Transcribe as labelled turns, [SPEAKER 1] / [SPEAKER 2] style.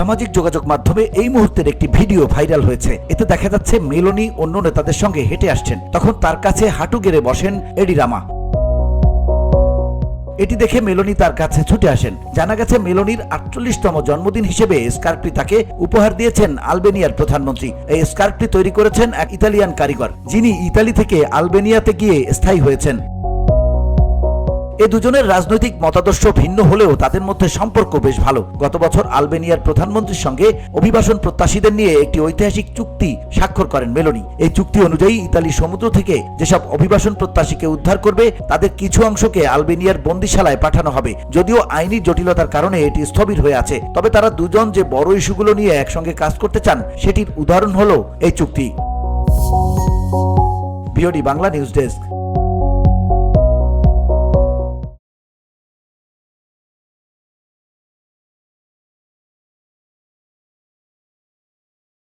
[SPEAKER 1] সামাজিক যোগাযোগ মাধ্যমে এই মুহূর্তের একটি ভিডিও ভাইরাল হয়েছে। এতে দেখা যাচ্ছে মেলোনি অন্য নেতাদের সঙ্গে হেঁটে আসছেন। তখন তার কাছে হাঁটু গেড়ে বসেন এডি রামা। এটি দেখে মেলোনি তার কাছে ছুটে আসেন। জানা গেছে, মেলোনির আটচল্লিশতম জন্মদিন হিসেবে স্কার্পটি তাকে উপহার দিয়েছেন আলবেনিয়ার প্রধানমন্ত্রী। এই স্কার্পটি তৈরি করেছেন এক ইতালিয়ান কারিগর, যিনি ইতালি থেকে আলবেনিয়াতে গিয়ে স্থায়ী হয়েছেন। এ দুজনের রাজনৈতিক মতাদর্শ ভিন্ন হলেও তাদের মধ্যে সম্পর্ক বেশ ভালো। গত বছর আলবেনিয়ার প্রধানমন্ত্রীর সঙ্গে অভিবাসন প্রত্যাশীদের নিয়ে একটি ঐতিহাসিক চুক্তি স্বাক্ষর করেন মেলোনি। এই চুক্তি অনুযায়ী ইতালি সমুদ্র থেকে যেসব অভিবাসন প্রত্যাশীকে উদ্ধার করবে, তাদের কিছু অংশকে আলবেনিয়ার বন্দিশালায় পাঠানো হবে। যদিও আইনি জটিলতার কারণে এটি স্থবির হয়ে আছে, তবে তারা দুজন যে বড় ইস্যুগুলো নিয়ে একসঙ্গে কাজ করতে চান, সেটির উদাহরণ হলো এই চুক্তি। BOD Bangla news desk.